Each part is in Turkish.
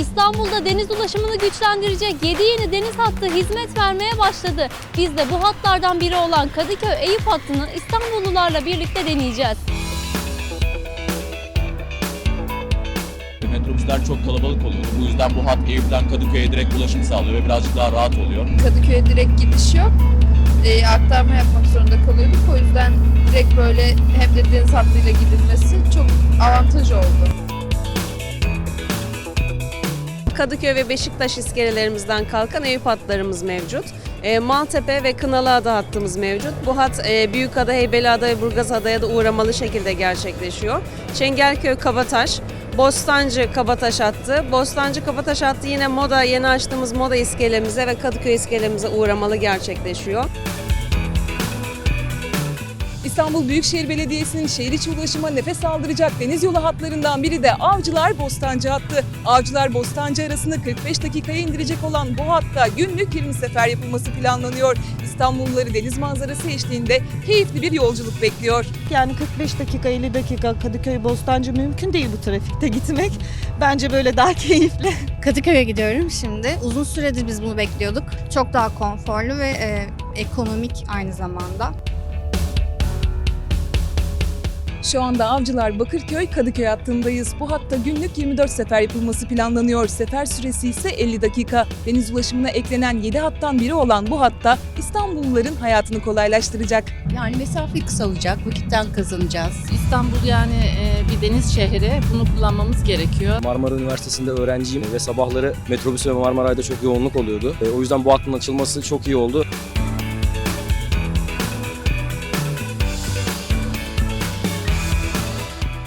İstanbul'da deniz ulaşımını güçlendirecek 7 yeni deniz hattı hizmet vermeye başladı. Biz de bu hatlardan biri olan Kadıköy-Eyüp hattını İstanbullularla birlikte deneyeceğiz. Metrobüsler çok kalabalık oluyordu. Bu yüzden bu hat Eyüp'ten Kadıköy'e direkt ulaşım sağlıyor ve birazcık daha rahat oluyor. Kadıköy'e direkt gidiş yok. E, aktarma yapmak zorunda kalıyorduk. O yüzden direkt böyle hem de deniz hattıyla gidilmesi çok avantaj oldu. Kadıköy ve Beşiktaş iskelelerimizden kalkan Eyüp hatlarımız mevcut. E, Maltepe ve Kınalıada hattımız mevcut. Bu hat e, Büyükada, Heybeliada ve Burgazada'ya da uğramalı şekilde gerçekleşiyor. Çengelköy, Kabataş, Bostancı, Kabataş hattı. Bostancı, Kabataş hattı yine Moda, yeni açtığımız Moda iskelemize ve Kadıköy iskelemize uğramalı gerçekleşiyor. İstanbul Büyükşehir Belediyesi'nin şehir içi ulaşıma nefes aldıracak deniz yolu hatlarından biri de Avcılar Bostancı hattı. Avcılar Bostancı arasını 45 dakikaya indirecek olan bu hatta günlük 20 sefer yapılması planlanıyor. İstanbulluları deniz manzarası eşliğinde keyifli bir yolculuk bekliyor. Yani 45 dakika 50 dakika Kadıköy Bostancı mümkün değil bu trafikte gitmek. Bence böyle daha keyifli. Kadıköy'e gidiyorum şimdi. Uzun süredir biz bunu bekliyorduk. Çok daha konforlu ve e, ekonomik aynı zamanda. Şu anda Avcılar Bakırköy Kadıköy hattındayız. Bu hatta günlük 24 sefer yapılması planlanıyor. Sefer süresi ise 50 dakika. Deniz ulaşımına eklenen 7 hattan biri olan bu hatta İstanbulluların hayatını kolaylaştıracak. Yani mesafe kısalacak, vakitten kazanacağız. İstanbul yani e, bir deniz şehri, bunu kullanmamız gerekiyor. Marmara Üniversitesi'nde öğrenciyim ve sabahları metrobüs ve Marmaray'da çok yoğunluk oluyordu. E, O yüzden bu hattın açılması çok iyi oldu.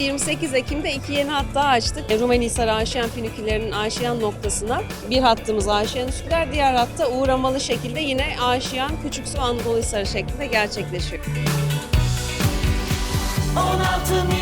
28 Ekim'de iki yeni hat daha açtık. E, Rumelihisar Aşiyan Finikülerinin Aşiyan noktasına bir hattımız Aşiyan Üsküdar, diğer hatta uğramalı şekilde yine Aşiyan Küçüksu Anadolu Hisarı şeklinde gerçekleşiyor. 16 milyon